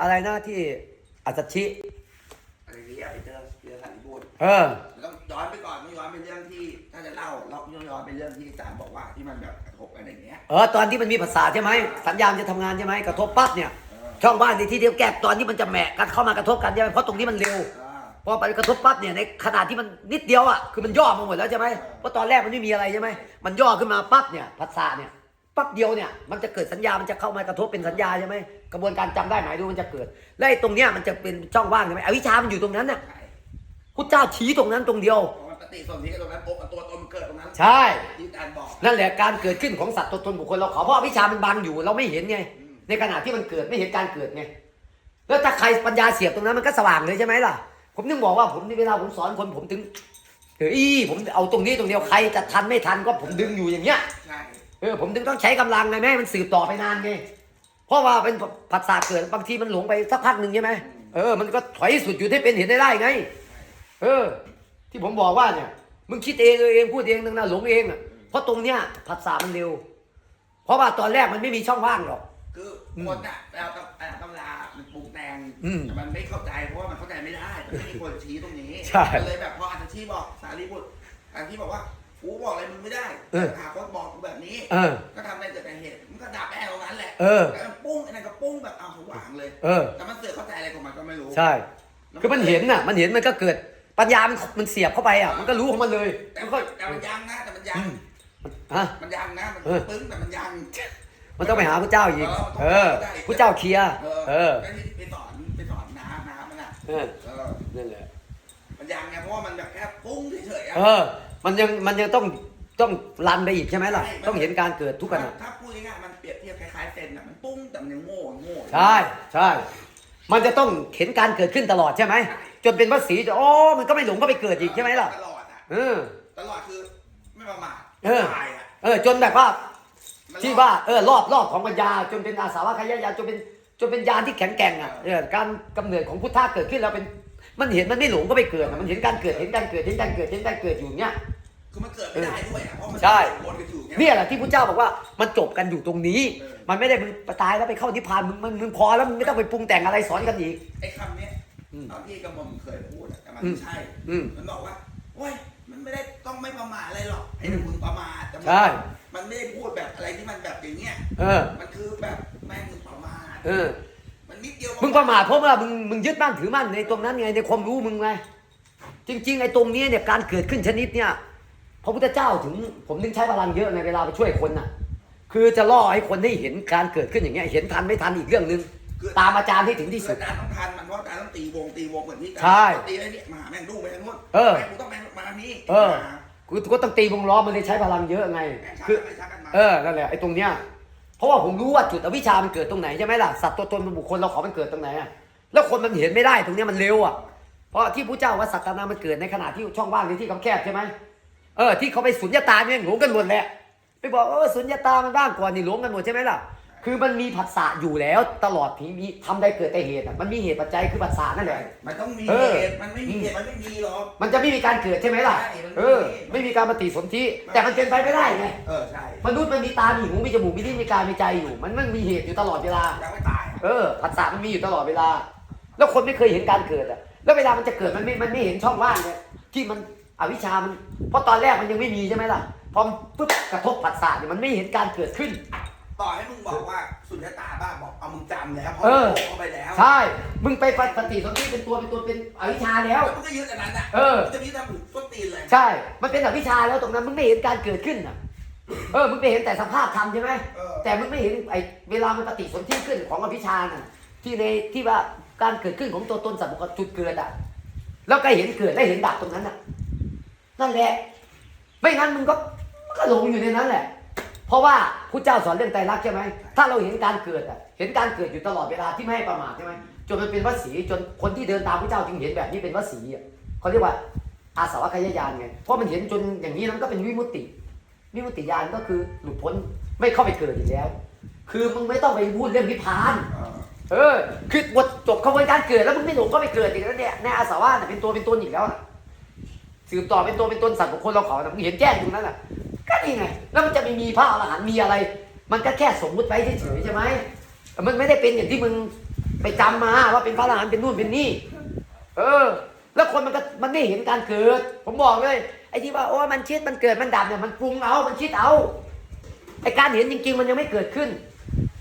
อะไรนะที่อัศชิอะไรนี้อย่าไปเจอเจอสันติบูรณ์เออต้องย้อนไปก่อนต้องย้อนไปเรื่องที่ถ้าจะเล่าเราต้องย้อนไปเรื่องที่อาจารย์บอกว่าที่มันแบบกระทบกันอย่างเงี้ยเออตอนที่มันมีภาษาใช่ไหมสัญญาณจะทำงานใช่ไหมกระทบปั๊บเนี่ย ช่องบ้านในที่เดียวแกบตอนที่มันจะแหมะกันเข้ามากระทบกันใช่ไหมเพราะตรงนี้มันเร็ว อ่าพอไปกระทบปั๊บเนี่ยในขนาดที่มันนิดเดียวอะคือมันย่อมาหมดแล้วใช่ไหมเพราะตอนแรกมันไม่มีอะไรใช่ไหมมันย่อขึ้นมาปั๊บเนี่ยภาษาเนี่ย ปั๊บเดียวเนี่ยมันจะเกิดสัญญา มันจะเข้ามากระทบเป็นสัญญาใช่ไหมกระบวนการจำได้หมายดูมันจะเกิดและไอ้ตรงเนี้ยมันจะเป็นช่องว่างใช่ไหมอวิชชามันอยู่ตรงนั้นน่ะใช่พุทธเจ้าชี้ตรงนั้นตรงเดียวเพราะมันปฏิสนธิกันตรงนั้นปุ๊บตัวตนมันเกิดตรงนั้น ใช่ที่อาจารย์บอกนั่นแหละการเกิดขึ้นของสัตว์ตัวตนบุคคลเราเขาเพราะอวิชชามันบังอยู่เราไม่เห็นไง ในขณะที่มันเกิดไม่เห็นการเกิดไงแล้วถ้าใครปัญญาเสียบตรงนั้นมันก็สว่างเลยใช่ไหมล่ะ ผมนึกบอกว่าผมนี่เวลาผมสอนคนผมถึงเฮ้ยผมเอาตรงนี้ตรงเดียวใครจะทันไม่ทันก็ผมดึงอยู่อย่างเงี้ยใช่ เออผมถึงต้องใช้กำลังไงไม่ให้มันสืบต่อไปนานไงเพราะว่าเป็นผัสสะเกิดบางทีมันหลงไปสักพักหนึ่งใช่ไหมเออมันก็ถอยสุดอยู่ที่เป็นเห็นได้ได้ไง เออ ที่ผมบอกว่าเนี่ยมึงคิดเองเออเองพูดเองนึงนะหลงเองอะเพราะตรงเนี้ยผัสสะมันเร็ว เพราะว่าตอนแรกมันไม่มีช่องว่างหรอกคือคนอะเอาตำเอาตำรามันปรุงแต่งอืมแต่มันไม่เข้าใจเพราะว่ามันเข้าใจไม่ได้มันไม่มีคนชี้ตรงนี้ใช่มันเลยแบบพออาจารย์ชี้บอกสารีบุตรอาจารย์ชี้บอกว่า กูบอกอะไรมึงไม่ได้เออ หาคนบอกกูแบบนี้ เออ ก็ทำอะไรเกิดแต่เหตุมันก็ดับแม่ตรงนั้นแหละเออ แล้วมันปุ้งไอ้นั่นก็ปุ้งแบบเอาสว่างเลย เออ แต่มันเสือกเข้าใจอะไรของมันก็ไม่รู้ใช่คือมันเห็นน่ะ มันเห็นมันก็เกิด ปัญญามันมันเสียบเข้าไปอะ มันก็รู้ของมันเลยแต่มันก็ก็แต่มันยังนะแต่มันยัง ฮะ มันยังนะ มันเออ ปึ้งแต่มันยัง มันต้องไปหาพระเจ้าอีก เอเอออต้องไปหาพระเจ้าอีกพระเจ้าเคลียร์เอเอออ ก็ที่ไปสอนไปสอนน้ำน้ำมันอะเออ เออนั่นแหละ มันยังไงเพราะว่ามันแบบแค่ปุ้งเฉยๆอะเออ มันยังมันยังต้องต้องรันไปอีกใช่ไหมล่ะต้องเห็นการเกิดทุกขณะถ้าพูดง่ายๆมันเปรียบเทียบคล้ายๆเซนอะมันปุ้งแต่มันยังโง่โง่ใช่ใช่ มันจะต้องเห็นการเกิดขึ้นตลอดใช่ไหมจนเป็นวสีจะโอ้มันก็ไม่หลงก็ไปเกิดอีกใช่ไหมล่ะตลอดอะเออ ตลอดคือไม่ประมาทเออ ตายอะเออ จนแบบว่า มัน ที่ว่าเออรอบรอบของปัญญาจนเป็นอาสาวะขยายานจนเป็นจนเป็นญาณที่แข็งแกร่งอะเออการกำเนิดของพุทธะเกิดขึ้นแล้วเป็น มันเห็นมันไม่หลงก็ไปเกิดอะมันเห็นการเกิดเห็นการเกิดเห็นการเกิดเห็นการเกิดอยู่เนี้ย คือมันเกิดไม่ได้ด้วยอะเพราะมันใช่ วนกันอยู่เนี่ยแหละที่พุทธเจ้าบอกว่ามันจบกันอยู่ตรงนี้เออมันไม่ได้มึงตายแล้วไปเข้านิพพานมึงมึงมึงพอแล้วมึงไม่ต้องไปปรุงแต่งอะไรสอนกันอีก ไอ้คำเนี้ยอืมตอนที่กำมลเคยพูดอะแต่มันอืม ไม่ใช่ อืม มันบอกว่าโอ้ยมันไม่ได้ต้องไม่ประมาทอะไรหรอกไอ้หนุ่มมึงประมาทแต่มันใช่ มันไม่ได้พูดแบบอะไรที่มันแบบอย่างเงี้ย เออ มันคือแบบแม่งมึงประมาท เออมั นนิดเดียวมึงประมาทเพราะว่ามึงมึงยึดมั่นถือมั่นในตรงนั้นไงในความรู้มึงไงจริง ๆ ไอ้ตรงนี้เนี่ยการเกิดขึ้นชนิดเนี่ยพระพุทธเจ้าถึงผมถึงใช้พลังเยอะในเวลาไปช่วยคนน่ะ คือจะล่อให้คนได้เห็นการเกิดขึ้นอย่างเงี้ยเห็นทันไม่ทันอีกเรื่องหนึ่งตามอาจารย์ให้ถึงที่คืสุอดอาจารย์ต้องทันมันเพราะอาจารย์ต้องตีวงตีวงเหมือนที่ใช่ตีไอ้เนี่ยมาหาแม่งดูไปทางนู้นเออแม่งกูต้องแม่งมาทางนี้เออกูก็ต้องตีวงล้อมันเลยใช้พลังเยอะไงแม่งชักคือกันไปชักกันมาเออนั่นแหละไอ้ตรงเนี้ย เพราะว่าผมรู้ว่าจุดอวิชชามันเกิดตรงไหนใช่ไหมล่ะสัตว์ตัวตนเป็นบุคคลเราขอมันเกิดตรงไหนอะแล้วคนมันเห็นไม่ได้ตรงนี้มันเร็วอะเพราะที่พระเจ้าว่าสัตว์นามันเกิดในขณะที่ช่องว่างในที่เขาแคบใช่ไหมเออที่เขาไปสุญญตาเนี่ยหลงกันหมดแหละไปบอกเออสุญญตามันบ้างกว่านี่หลงกันหมดใช่ไหมล่ะ คือมันมีผัสสะอยู่แล้ว ตลอดผีมีทำได้เกิดแต่เหตุอะมันมีเหตุปัจจัยคือผัสสะนั่นแหละ มันต้องมีเออ เหตุมันไม่มีเหตุมันไม่มีหรอก มันจะไม่มีการเกิดใช่ไหมล่ะ ใช่มันไม่มี เออ ไม่มีการปฏิสนธิแต่มันเป็นไปไม่ได้ไง เออใช่มนุษย์มันมีตา มีหู มีจมูก มีลิ้น มีกาย มีใจอยู่ มันมันมีเหตุอยู่ตลอดเวลา ยังไม่ตายอะเออผัสสะมันมีอยู่ตลอดเวลา แล้วคนไม่เคยเห็นการเกิดอะ แล้วเวลามันจะเกิดมันไม่ มันไม่เห็นช่องว่างเนี่ยที่มันอวิชชามัน เพราะตอนแรกมันยังไม่มีใช่ไหมล่ะ พอมันปุ๊บกระทบผัสสะเนี่ยมันไม่เห็นการเกิดขึ้น ต่อให้มึงบอกว่าสุญญตาบ้าบอกเอามึงจำแล้วเพราะเออโง่เข้าไปแล้วใช่ มึงไปปฏิสนธิเป็นตัวเป็นตัวเป็นอวิชชาแล้วแล้วมึงก็ยึดอันนั้นอะเออมึงจะยึดทำถึงต้นตีนเลยใช่ มันเป็นอวิชชาแล้วตรงนั้นมึงไม่เห็นการเกิดขึ้นอะ เออ มึงไปเห็นแต่สภาพธรรมใช่ไหมเออแต่มึงไม่เห็นไอ้เวลามันปฏิสนธิขึ้นของอภิชาน่ะ ที่ในที่ว่าการเกิดขึ้นของตัวตนสัตว์บุคคลจุดเกิดอะ แล้วก็เห็นเกิดและเห็นดับตรงนั้นอะ นั่นแหละ ไม่งั้นมึงก็มึงก็หลงอยู่ในนั้นแหละ เพราะว่าพระเจ้าสอนเรื่องไตรลักษณ์ใช่ไหมถ้าเราเห็นการเกิดอะเห็นการเกิดอยู่ตลอดเวลาที่ไม่ให้ประมาทใช่ไหมจนมันเป็นวสีจนคนที่เดินตามพระเจ้าจึงเห็นแบบนี้เป็นวสีอะเขาเรียกว่าอาสวะขยายานไงเพราะมันเห็นจนอย่างนี้แล้วมันก็เป็นวิมุตติวิมุตติญาณก็คือหลุดพ้นไม่เข้าไปเกิดอีกแล้ว คือมึงไม่ต้องไปพูดเรื่องนิพพานเออ คือบทจบขบวนการเกิดแล้วมึงไม่หลงก็ไปเกิดอีกแล้วเนี่ยในอาสาวะน่ะเป็นตัวเป็นตนอีกแล้วสืบต่อเป็นตัวเป็นตนสัตว์บุคคลเราเขานะมึงเห็นแจ้งตรงนั้นน่ะ ก็นี่ไง แล้วมันจะไม่มีพระอรหันต์มีอะไร มันก็แค่สมมุติไว้เฉยๆใช่ไหมมันไม่ได้เป็นอย่างที่มึงไปจำมาว่าเป็นพระอรหันต์เป็นนู่นเป็นนี่ เออ แล้วคนมันก็มันไม่เห็นการเกิด ผมบอกเลย ไอ้ที่ว่าโอ้มันคิดมันเกิดมันดับเนี่ยมันปรุงเอามันคิดเอาไอ้การเห็นจริงๆ มันยังไม่เกิดขึ้น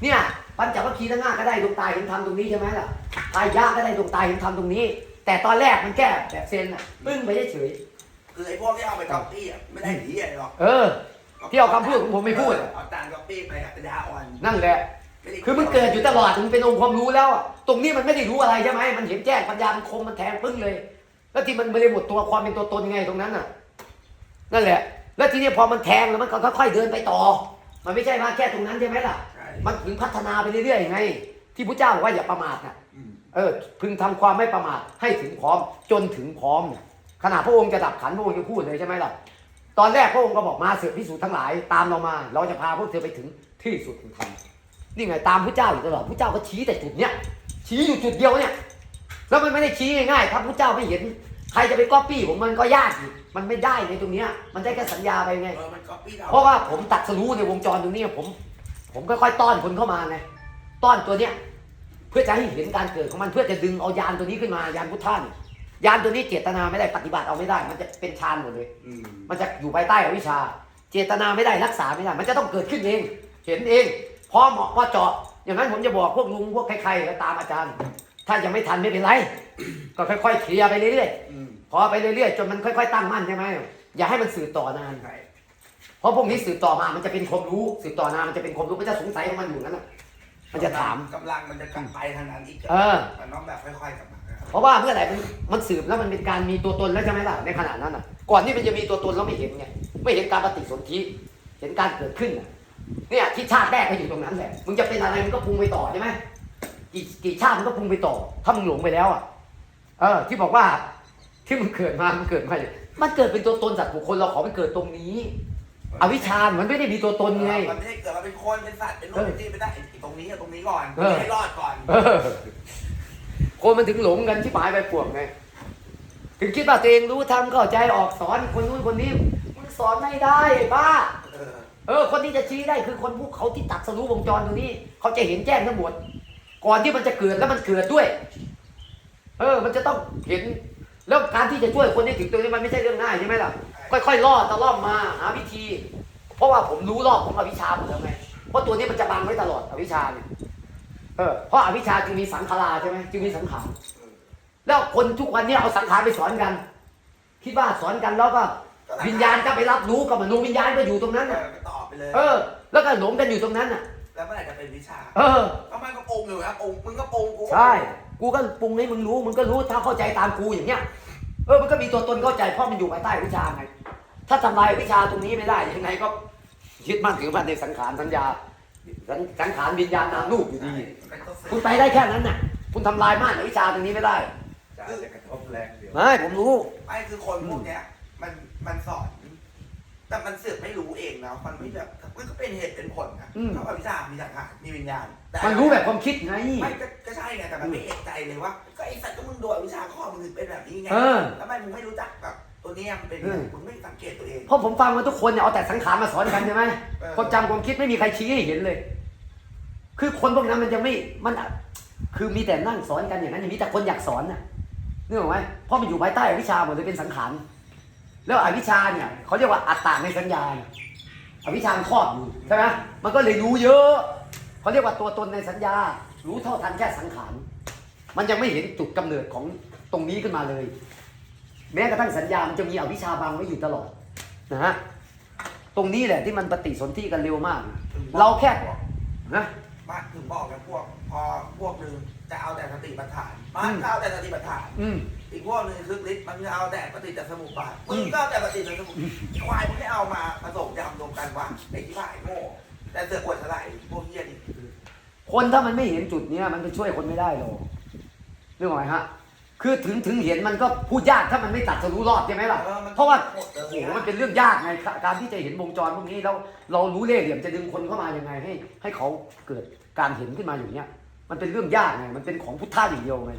เนี่ยปัญจวัคคีย์ทั้งห้าก็ได้ดวงตาเห็นธรรมตรงนี้ใช่ไหมล่ะตายยะก็ได้ดวงตาเห็นธรรมตรงนี้ แต่ตอนแรกมันแค่แบบเซนอะปึ้งไปเฉย คือไอ้พวกที่เอาไปก๊อปปี้อะไม่ได้ที่อะไรหรอกๆเออ ที่เอาคำพูดของผมไม่พูดอะเอาจานก๊อปปี้ไปอะเป็นดาอ่อนนั่นแหละ ไได้คือมันเกิดอยู่ตลอดมันเป็นองค์ความรู้แล้วอะตรงนี้มันไม่ได้รู้อะไรใช่ไหมมันเห็นแจ้งปัญญามันคมมันแทงปึ้งเลย แล้วที่มันไม่ได้หมดตัวความเป็นตัวตนยังไงตรงนั้นน่ะ นั่นแหละ แล้วทีนี้พอมันแทงแล้วมันก็ค่อยๆเดินไปต่อ มันไม่ใช่มาแค่ตรงนั้นใช่ไหมล่ะ ใช่มันถึงพัฒนาไปเรื่อยๆไง ที่พระเจ้าบอกว่าอย่าประมาทน่ะอืมเออ พึงทำความไม่ประมาทให้ถึงพร้อมจนถึงพร้อมเนี่ย ขณะพระองค์จะดับขันธ์พระองค์ยังพูดเลยใช่ไหมล่ะ ตอนแรกพระองค์ก็บอกมาเสือพิสูจน์ทั้งหลายตามเรามา เราจะพาพวกเธอไปถึงที่สุดของธรรมนี่ไงตามพระเจ้าอยู่ตลอดพระเจ้าก็ชี้แต่จุดเนี้ยชี้อยู่จุดเดียวเนี่ยแล้วมันไม่ได้ชี้ง่ายๆถ้าพระเจ้าไม่เห็น ใครจะไปก๊อปปี้ผมมันก็ยากอีกมันไม่ได้ในตรงเนี้ย มันได้แค่สัญญาไปไง เออมันก๊อปปี้เราเพราะว่าผมตัดสรู้ในวงจรตรงนี้ผม ผมค่อยๆต้อนคนเข้ามาไงต้อนตัวเนี้ยเพื่อจะให้เห็นการเกิดของมันเพื่อจะดึงเอายานตัวนี้ขึ้นมายานพุทธะนี่ ยานตัวนี้เจตนาไม่ได้ปฏิบัติเอาไม่ได้ มันจะเป็นฌานหมดเลย อืมมันจะอยู่ภายใต้อวิชชา เจตนาไม่ได้รักษาไม่ได้ มันจะต้องเกิดขึ้นเอง เห็นเองพอเหมาะพอเจาะ อย่างนั้นผมจะบอกพวกลุงพวกใครๆก็ตามอาจารย์ ถ้ายังไม่ทันไม่เป็นไร ก็ค่อยๆเคลียร์ไปเรื่อยอืมๆพอไปเรื่อยๆจนมันค่อย ๆ ตั้งมั่นใช่ไหมอย่าให้มันสืบต่อนาน ใช่เพราะพวกนี้สืบต่อมา มันจะเป็นความรู้ สืบต่อนานมันจะเป็นความรู้ มันจะสงสัยของมันอยู่นั่นน่ะมันจะถาม กำลังมันจะกลับไปทางนั้นอีกเออ มันต้องแบบค่อยๆกลับมา เพราะว่าเมื่อไหร่มันมันสืบแล้วมันเป็นการมีตัวตนแล้วใช่ไหมล่ะในขณะนั้นน่ะ ก่อนที่มันจะมีตัวตนเราไม่เห็นไงไม่เห็นการปฏิสนธิเห็นการเกิดขึ้นน่ะเนี่ยที่ชาติแรกก็อยู่ตรงนั้นแหละมึงจะเป็นอะไรมึงก็ปรุงไปต่อใช่ไหมกี่กี่ชาติมึงก็ปรุงไปต่อ ถ้ามึงหลงไปแล้วอะเออ ที่บอกว่าที่มึงเกิดมามันเกิดมาเนี่ยมันเกิดเป็นตัวตนจากบุคคลเราขอมันเกิดตรงนี้อวิชชามันไม่ได้มีตัวตนไง มันไม่ได้เกิดมาเป็นคนเป็นสัตว์เป็นโน่นเป็นนี่ไม่ได้ไอ้ตรงนี้กับตรงนี้ก่อนเออให้รอดก่อนเออ คนมันถึงหลงกันที่หมายไปป่วงไง ถึงคิดว่าตัวเองรู้ทำเข้าใจออกสอนคนนู้นคนนี้มึงสอนไม่ได้ไอ้บ้าเออ คนที่จะชี้ได้คือคนพวกเขาที่ตัดสรู้วงจรตรงนี้ เขาจะเห็นแจ้งทั้งหมด ก่อนที่มันจะเกิดแล้วมันเกิดด้วย เออ มันจะต้องเห็น แล้วการที่จะช่วยคนให้ถึงตรงนี้มันไม่ใช่เรื่องง่ายใช่ไหมล่ะ ค่อยๆล่อตะล่อมมาหาวิธี เพราะว่าผมรู้รอบของอวิชชาหมดแล้วไง เพราะตัวนี้มันจะบังไว้ตลอดอวิชชาเนี่ย เออเพราะอวิชชาจึงมีสังขาราใช่ไหมจึงมีสังขารแล้วคนทุกวันนี้เอาสังขารไปสอนกัน คิดว่าสอนกันแล้วก็วิญญาณก็ไปรับรู้กับมนุษย์วิญญาณก็อยู่ตรงนั้นเอน่ะอก็ตอบไปเลย เออ แล้วก็หลงกันอยู่ตรงนั้นน่ะ แล้วเมื่อไหร่จะเป็นวิชา เออก็มันก็ปรุงอยู่ครับปรุงมึงก็ปรุงกูก็ใช่ กูก็ปรุงให้มึงรู้มึงก็รู้ถ้าเข้าใจตามกูอย่างเงี้ยเออมันก็มีตัวตนเข้าใจเพราะมันอยู่ภายใต้วิชาไงถ้าทำลายวิชาตรงนี้ไม่ได้ยังไงก็ยึดมั่นถือมั่นในสังขารสัญญา สังสังขารวิญญาณนามรูปอยู่ดีมันก็คุณไปได้แค่นั้นน่ะ คุณทำลายม่านวิชาตรงนี้ไม่ได้จะกระทบแรงเดียวไม่ผมรู้ไม่คือคนพวกเนี้ย มันมันสอน แต่มันเสือกไม่รู้เองนะมันไม่แบบมันก็เป็นเหตุเป็นผลนะอืมเพราะว่าวิชามีสังขารมีวิญญาณแต่มันรู้แบบความคิดไงไม่ก็ก็ใช่ไงแต่มันไม่เอกใจเลยว่าก็ไอ้สัตว์ก็มึงโดนวิชาข้อมึงถึงเป็นแบบนี้ไงเออแล้วทำไมมึงไม่รู้จักแบบ ตัวเนี้ยมันเป็นยังไงมึงไม่สังเกตตัวเอง เพราะผมฟังมาทุกคนเนี่ยเอาแต่สังขารมาสอนกันใช่ไหมเออความจำความคิดไม่มีใครชี้ให้เห็นเลย คือคนพวกนั้นมันจะไม่มันอะคือมีแต่นั่งสอนกันอย่างนั้นอย่างนี้แต่คนอยากสอนน่ะนึกออกไหมเพราะมันอยู่ภายใต้อวิชชาหมดเลยเป็นสังขารแล้วอวิชชาเนี่ยเขาเรียกว่าอัตตาในสัญญาเนี่ยอวิชชามันครอบอยู่ใช่ไหมมันก็เลยรู้เยอะเขาเรียกว่าตัวตนในสัญญา รู้เท่าทันแค่สังขารมันยังไม่เห็นจุดกำเนิดของตรงนี้ขึ้นมาเลย แม้กระทั่งสัญญามันจะมีอวิชชาบังไว้อยู่ตลอดนะฮะตรงนี้แหละที่มันปฏิสนธิกันเร็วมาก เราแค่นะมาถึงบอกกันพวกพอพวกหนึ่งจะเอาแต่สติปัฏฐานมัอืนมก็เอาแต่สติปัฏฐานอืมอีกพวกหนึ่งคือฤทธิ์มันจะเอาแต่ปฏิจจสมุปบาทอืมึมงก็เอาแต่ปฏิจจสมุปบาทอีควายมึงไม่เอามาผสมยำรวมกันว่าไอ้ที่ผ่ายโง่แต่เสือกอวดอะไรพวกเหี้ยนี่คนถ้ามันไม่เห็นจุดเนี้ยมันไปช่วยคนไม่ได้หรอกเรื่องอะไรฮะ คือถึงถึงเห็นมันก็พูดยากถ้ามันไม่ตัดสรู้รอดใช่ไหมล่ะออมันเพราะว่าหมดเลโอ้ยโหมันเป็นเรื่องยากไงการที่จะเห็นวงจรพวกนี้แล้วเรารู้เล่ห์เหลี่ยมจะดึงคนเข้ามายังไงให้ ให้เขาเกิดการเห็นขึ้นมาอย่างเนี้ยมันเป็นเรื่องยากไงมันเป็นของพุทธะอย่างเดียวไง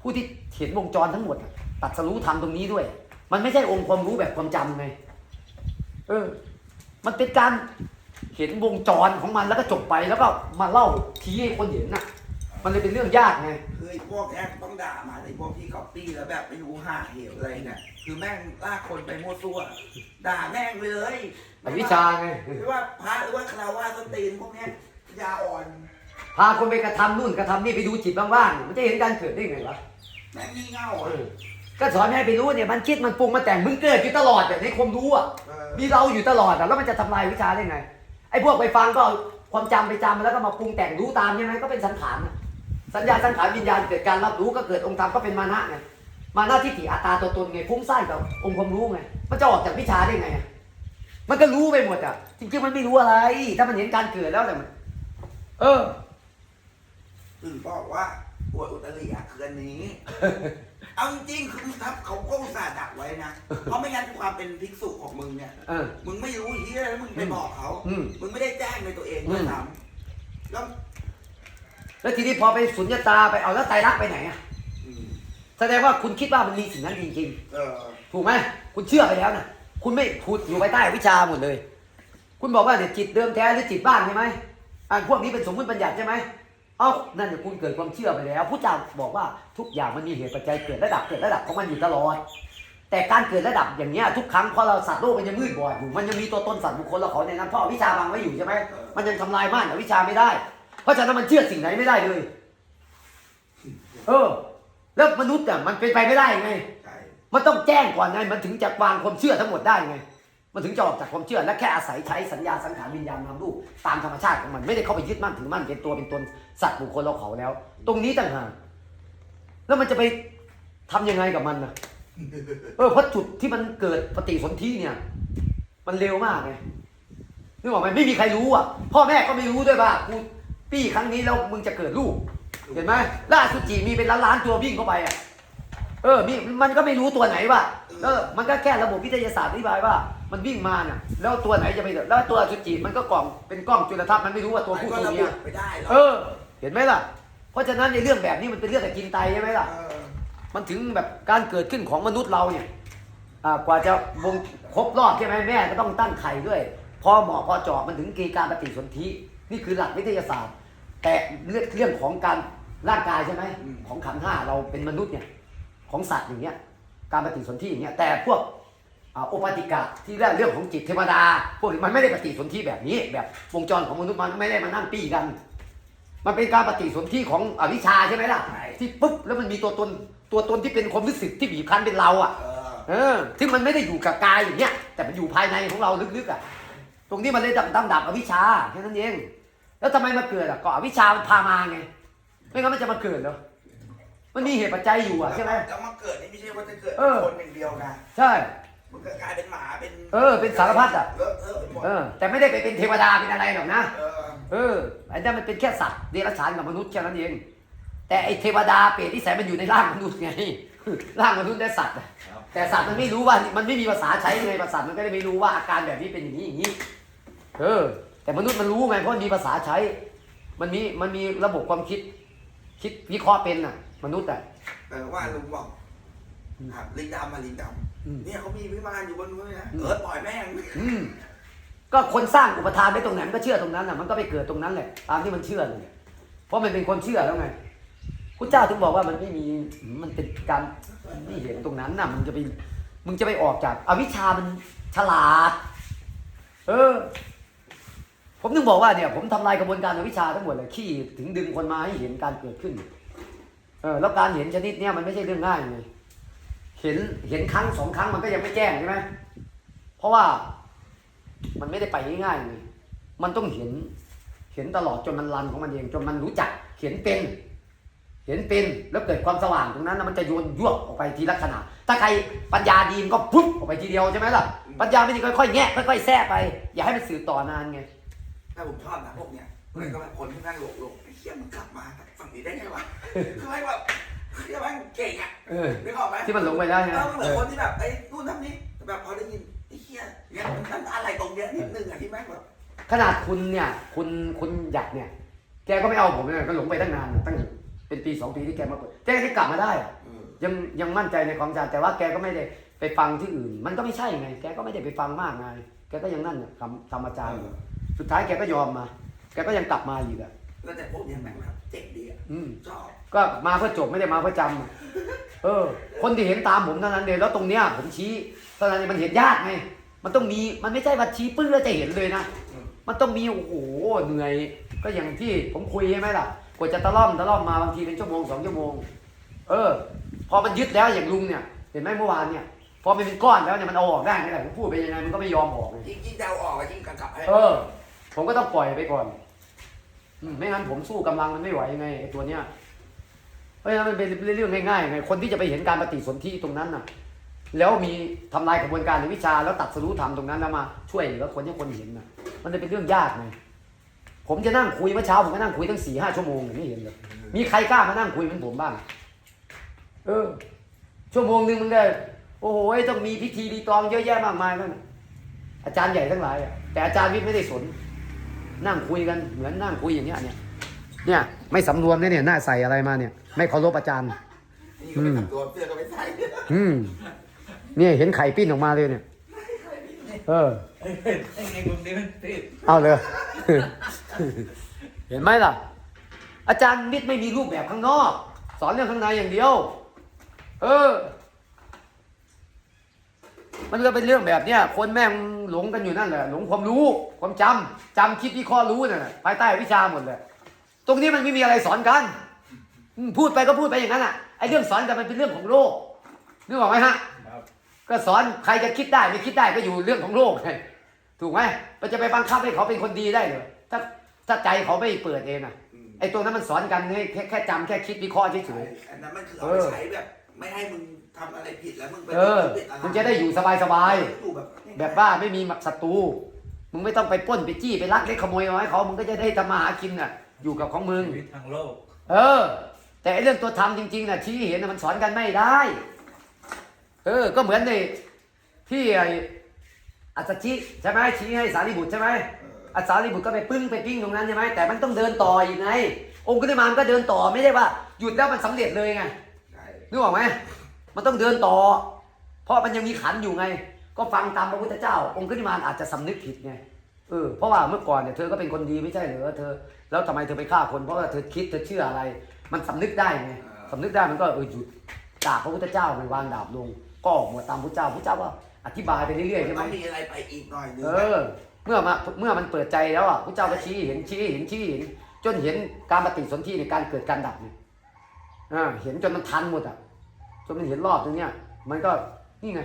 ผู้ที่เห็นวงจรทั้งหมดอะตัดสรู้ทำตรงนี้ด้วย มันไม่ใช่องค์ความรู้แบบความจำไงเออ มันเป็นการเห็นวงจรของมันแล้วก็จบไปแล้วก็มาเล่าทีให้คนเห็นน่ะ มันเลยเป็นเรื่องยากไง คือไอ้พวกเนี้ยต้องด่ามาไอ้พวกที่ก๊อปปี้แล้วแบบไม่รู้หาเหวอะไรเนี่ยคือแม่งลากคนไปมั่วซั่วด่าแม่งเลยอวิชชาไง ไม่ว่าพระหรือว่าคารวะส้นตีนพวกเนี้ยยาอ่อนพาคนไปกระทำนู่นกระทำนี่ไปดูจิตว่างๆมันจะเห็นการเกิดได้ไงวะแม่งงี่เง่าเออะ อก็สอนให้ไปรู้เนี่ยมันคิดมันปรุงมันแต่งมึงเกิดอยู่ตลอดแต่ในความรู้อะเออ มีเราอยู่ตลอดอะแล้วมันจะทำลายวิชาได้ไงไอ้พวกไปฟังก็เอาความจำไปจำแล้วก็มาปรุงแต่งรู้ตามใช่ไหมก็เป็นสังขารน่ะ สัญญาสังขารวิญญาณเกิดการรับรู้ก็เกิดองค์ธรรมก็เป็นมานะไงมานะที่ถิอัตตาตัวตนไงฟุ้งซ่านกับองค์ความรู้ไงมันจะออกจากวิชาได้ไงอะมันก็รู้ไปหมดอะจริงๆมันไม่รู้อะไร ถ้ามันเห็นการเกิดแล้วแต่มันเออถึงบอกว่าอวดอุตริอะคืออันนี้ เอาจริงๆคือทับเขาก็อุตส่าห์ดักไว้นะ เพราะไม่งั้นความเป็นภิกษุของมึงเนี่ยเออมึงไม่รู้เฮียแล้วมึงไปบอกเขาอืมมึงไม่ได้แจ้งในตัวเองด้วยซ้ำแล้ว แล้วทีนี้พอไปสุญญตาไปเอาแล้วไตรลักษณ์ไปไหนอะอืมแสดงว่าคุณคิดว่ามันมีสิ่งนั้นจริงๆเออถูกไหมคุณเชื่อไปแล้วนะคุณไม่พูดอยู่ภายใต้วิชาหมดเลย คุณบอกว่าเนี่ยจิตเดิมแท้หรือจิตบ้านใช่ไหมอ่าพวกนี้เป็นสมมติบัญญัติใช่ไหมเอ้านั่นเนี่ยคุณเกิดความเชื่อไปแล้วผู้เจ้าบอกว่าทุกอย่างมันมีเหตุปัจจัยเกิดระดับเกิดระดับของมันอยู่ตลอด แต่การเกิดระดับอย่างเนี้ยทุกครั้งเพราะเราสัตว์โลกมันยังมืดบอดอยู่มันยังมีตัวตนสัตว์บุคคลเราเขาในนั้นเพราะอวิชชาบังไว้อยู่ใช่ไหมมันยังทำลายม่านอวิชชาไม่ได้ เพราะฉะนั้นมันเชื่อสิ่งไหนไม่ได้เลย เออ แล้วมนุษย์อะมันเป็นไปไม่ได้ไง ใช่มันต้องแจ้งก่อนไง มันถึงจะวางความเชื่อทั้งหมดได้ไง มันถึงจะออกจากความเชื่อและแค่อาศัยใช้สัญญาสังขารวิญญาณนามรูปตามธรรมชาติของมันไม่ได้เข้าไปยึดมั่นถือมั่นเป็นตัวเป็นตนสัตว์บุคคลเราเขาแล้ว ตรงนี้ต่างหากแล้วมันจะไปทำยังไงกับมันนะเออเพราะจุดที่มันเกิดปฏิสนธิเนี่ย มันเร็วมากไงนึกออกไหมไม่มีใครรู้อะ พ่อแม่ก็ไม่รู้ด้วยว่ากู ปี้ครั้งนี้แล้วมึงจะเกิดลูก เห็นไหมล่าสุจิมีเป็นล้านล้านๆตัววิ่งเข้าไปอะ เออมีมันก็ไม่รู้ตัวไหนว่าเออ มันก็แค่ระบบวิทยาศาสตร์อธิบายว่า มันวิ่งมาน่ะ แล้วตัวไหนจะไปแล้วตัวสุจิมันก็กล่องเป็นกล้องจุลทรรศน์มันไม่รู้ว่าตัวผู้มันตัวก็ระเมีบุยไม่ได้หรอกเออ เห็นไหมล่ะ เพราะฉะนั้นในเรื่องแบบนี้มันเป็นเรื่องแต่กินไตใช่ไหมล่ะ เออมันถึงแบบการเกิดขึ้นของมนุษย์เราเนี่ยอ่ากว่าจะวงครบรอบใช่ไหมแม่ก็ต้องตั้งไข่ด้วย พอเหมาะพอเจาะมันถึงเกณฑ์การปฏิสนธิ นี่คือหลักวิทยาศาสตร์ แต่เรื่องเรื่องของการร่างกายใช่ไหมของขันธ์ห้าเราเป็นมนุษย์เนี่ยของสัตว์อย่างเงี้ยการปฏิสนธิอย่างเงี้ยแต่พวกอ่าโอปาติกะที่เรื่องเรื่องของจิตเทวดา พวกนี้มันไม่ได้ปฏิสนธิแบบนี้ แบบวงจรของมนุษย์มันไม่ได้มานั่งปี้กัน มันเป็นการปฏิสนธิของอวิชชาใช่ไหมล่ะที่ปุ๊บแล้วมันมีตัวตนตัวตนที่เป็นความรู้สึกที่บีบคั้นเป็นเราอะ เออเออที่มันไม่ได้อยู่กับกายอย่างเงี้ยแต่มันอยู่ภายในของเราลึกๆอะต รงนี้มันเลยดับดับดับอวิชชาแค่นั้นเองแล้วทำไมมาเกิดอะก็อวิชชามันพามาไงไม่งั้นมันจะมาเกิดเหรอมันมีเหตุปัจจัยอยู่อะใช่ไหมแล้วมาเกิดนี่ไม่ใช่ว่าจะเกิดเออคนอย่างเดียวนะใช่มันก็กลายเป็นหมาเป็นเออเป็นสารพัดอะเลอะเทอะไปหมดเออ แต่ไม่ได้ไปเป็นเทวดาเป็นอะไรหรอกนะเออเออไอ้นั่นมันเป็นแค่สัตว์เดรัจฉานกับมนุษย์แค่นั้นเองแต่ไอ้เทวดาเปรตที่แสยมันอยู่ในร่างมนุษย์ไงร่างมนุษย์และสัตว์อะครับแต่สัตว์มันไม่รู้ว่ามันไม่มีภาษาใช้ไงภาษามันก็เลยไม่รู้ว่าอาการแบบนี้เป็นอย่างนี้อย่างนี้ เออ แต่มนุษย์มันรู้ไงเพราะมันมีภาษาใช้ มันมีมันมีระบบความคิด คิดวิเคราะห์เป็นน่ะ มนุษย์อะแต่ว่าลุงบอกครับลิงดำมาลิงดอืมำเนี่ยเขามีวิมานอยู่บนนู้นนะอืมเออปล่อยแม่งอืมก็คนสร้างอุปทานไว้ตรงไหนมันก็เชื่อตรงนั้นน่ะมันก็ไปเกิดตรงนั้นแหละตามที่มันเชื่อเลยเพราะมันเป็นคนเชื่อแล้วไงพระเจ้าถึงบอกว่ามันไม่มีมันเป็นการไม่เห็นตรงนั้นน่ะ มันจะไปมึงจะไปออกจากอวิชชามันฉลาด เออ ผมถึงบอกว่าเนี่ยผมทำลายกระบวนการวิชาทั้งหมดเลยขี้ถึงดึงคนมาให้เห็นการเกิดขึ้นเออแล้วการเห็นชนิดเนี้ยมันไม่ใช่เรื่องง่ายเลยเห็นเห็นครั้งสองครั้งมันก็ยังไม่แจ้งใช่ไหมเพราะว่ามันไม่ได้ไปง่ายๆเลยมันต้องเห็นเห็นตลอดจนมันรันของมันเองจนมันรู้จักเห็นเป็น เห็นเป็นแล้วเกิดความสว่างตรงนั้นนะมันจะโยนยวบออกไปทีละขณะ ถ้าใครปัญญาดีมันก็ปุ๊บออกไปทีเดียวใช่ไหมล่ะปัญญาไม่ดีค่อยๆแงะค่อยๆแทรกไป อย่าให้มันสืบต่อนานไง แต่ผมชอบนะพวกเนี้ยเหมือนกับแบบคนที่นั่งหลงหลงไอ้เหี้ยมันกลับมาฝั่งนี้ได้ไงวะคือให้แบบเหี้ยมันเก่งอะเออนึกออกไหมที่มันหลงไปได้ไงเออมันเหมืเออนอคนที่แบบไอ้นู่นทำนี้แต่แบบพอได้ยินไอ้เหี้ยเนี่ยมันอะไรตรงเนี้ยนิดนึงอะที่แม่งแบบขนาดคุณเนี่ยคุณคุณหยัดเนี่ย แกก็ไม่เอาผมเลยก็หลงไปตั้งนานตั้งเป็นปีสองปีที่แกมาเปิดแกก็กลับมาได้อะเออยังยังมั่นใจในของอาจารย์แต่ว่าแกก็ไม่ได้ไปฟังที่อื่น มันก็ไม่ใช่ไง แกก็ไม่ได้ไปฟังมากไงแกก็ยังนั่นน่ะทำทำอาจารย์อยู่ สุดท้ายแกก็ยอมมา แกก็ยังกลับมาอีกอะแล้วแต่พวกเนี้ยแม่งแบบเจ๋งดีอะอืม ชอบก็มาเพื่อจบไม่ได้มาเพื่อจำอะเออ คนที่เห็นตามผมเท่านั้นเองแล้วตรงเนี้ยผมชี้เท่านั้นเองมันเห็นยากไงมันต้องมีมันไม่ใช่ว่าชี้ปึ้งแล้วจะเห็นเลยนะมันต้องมีโอ้โหเหนื่อย ก็อย่างที่ผมคุยใช่ไหมล่ะกว่าจะตะล่อมตะล่อมมาบางทีเป็นชั่วโมงสองชั่วโมง เออ พอมันยึดแล้วอย่างลุงเนี่ย เห็นไหมเมื่อวานเนี่ยพอมันเป็นก้อนแล้วเนี่ยมันเอาออกได้ไหมล่ะผมพูดไปยังไงมันก็ไม่ยอมออกไงยิ่งยิ่งจะเอาออกอะยิ่งกำกับให้เออ ผมก็ต้องปล่อยไปก่อนไม่งั้นผมสู้กำลังมันไม่ไหวไงไอ้ตัวเนี้ยเพราะฉะนั้นมันเป็นเรื่องง่ายๆไงคนที่จะไปเห็นการปฏิสนธิตรงนั้นน่ะ แล้วมีทำลายกระบวนการในวิชาแล้วตัดสรู้ธรรมตรงนั้นแล้วมาช่วยเหลือคนให้คนเห็นน่ะ มันจะเป็นเรื่องยากไงผมจะนั่งคุยเมื่อเช้าผมก็นั่งคุยตั้งสี่ห้าชั่วโมงไม่เห็นเลยมีใครกล้ามานั่งคุยเหมือนผมบ้าง เออ ชั่วโมงหนึ่งมันก็โอ้โหต้องมีพิธีรีตองเยอะแยะมากมายแล้วนอาจารย์ใหญ่ทั้งหลายอะแต่อาจารย์วิทย์ไม่ได้สน นั่งคุยกันเหมือนนั่งคุยอย่างเงี้ยเนี่ยเนี่ยไม่สำรวมเนี่ยเนี่ยหน้าใส่อะไรมาเนี่ย ไม่เคารพอาจารย์ นี่ก็ไม่ทำตัวเสื้อก็ไม่ใส่อืมเนี่ยเห็นไข่ปิ้นออกมาเลยเนี่ย เออไอ้ไอ้ไงมุมนี้มันติดเอาเลย เห็นไหมล่ะ อาจารย์มิตรไม่มีรูปแบบข้างนอก สอนเรื่องข้างในอย่างเดียว เออ มันก็เป็นเรื่องแบบเนี้ยคนแม่งหลงกันอยู่นั่นแหละหลงความรู้ความจำจำคิดวิเคราะห์รู้นั่นแหละภายใต้วิชาหมดเลยตรงนี้มันไม่มีอะไรสอนกันอืมพูดไปก็พูดไปอย่างนั้นอะไอ้เรื่องสอนกันมันเป็นเรื่องของโลกนึกออกไหมฮะครับก็สอนใครจะคิดได้ไม่คิดได้ก็อยู่เรื่องของโลกไงถูกไหมมันจะไปบังคับให้เขาเป็นคนดีได้เหรอถ้าถ้าใจเขาไม่เปิดเองอะไอ้ตัวนั้นมันสอนกันให้แค่แค่จำแค่คิดวิเคราะห์เฉยอันนั้นมันคือเอาไปใช้แบบ ไม่ให้มึงทำอะไรผิดแล้วมึงไปๆเออผิดอะไรมึงจะได้อยู่สบายสบายอยู่แบบๆแบบว่าไม่มีศัตรู มึงไม่ต้องไปปล้นไปจี้ไปลักเล็กขโมยเอาให้เขา มึงก็จะได้ทำมาหากินน่ะ อยู่กับของมึง ชีวิตทางโลก เออ แต่ไอ้เรื่องตัวธรรมจริงๆน่ะชี้ให้เห็นน่ะมันสอนกันไม่ได้ เออ ก็เหมือนในที่ไอ้อัศจิใช่ไหมชี้ให้สารีบุตรใช่ไหมอาสารีบุตรก็ไปปึ้งไปปิ้งตรงนั้นใช่ไหมแต่มันต้องเดินต่ออีกไง องค์กุฎิมานก็เดินต่อไม่ได้ว่า หยุดแล้วมันสำเร็จเลยไงใช่ นึกออกไหมมันต้องเดินต่อ เพราะมันยังมีขันอยู่ไง ก็ฟังตามพระพุทธเจ้า องค์กุฎิมานอาจจะสำนึกผิดไงเออเพราะว่าเมื่อก่อนเนี่ยเธอก็เป็นคนดีไม่ใช่เหรอเธอ แล้วทำไมเธอไปฆ่าคน เพราะว่าเธอคิดเธอเชื่ออะไร มันสำนึกได้ไงสำนึกได้มันก็เออหยุดดาบพระพุทธเจ้ามันวางดาบลง ก็ออกหมดตามพระเจ้าพระเจ้าก็อธิบายไปเรื่อยๆใช่ไหมต้องมีอะไรไปอีกหน่อยนึงเออ เมื่อมาเมื่อมันเปิดใจแล้วอะพระเจ้าก็ชี้เห็นชี้เห็นชี้เห็นจนเห็นการปฏิสนธิในการเกิดการดับเนี่ยอ่า เห็นจนมันทันหมดอะจนมันเห็นรอบตรงเนี้ย มันก็นี่ไง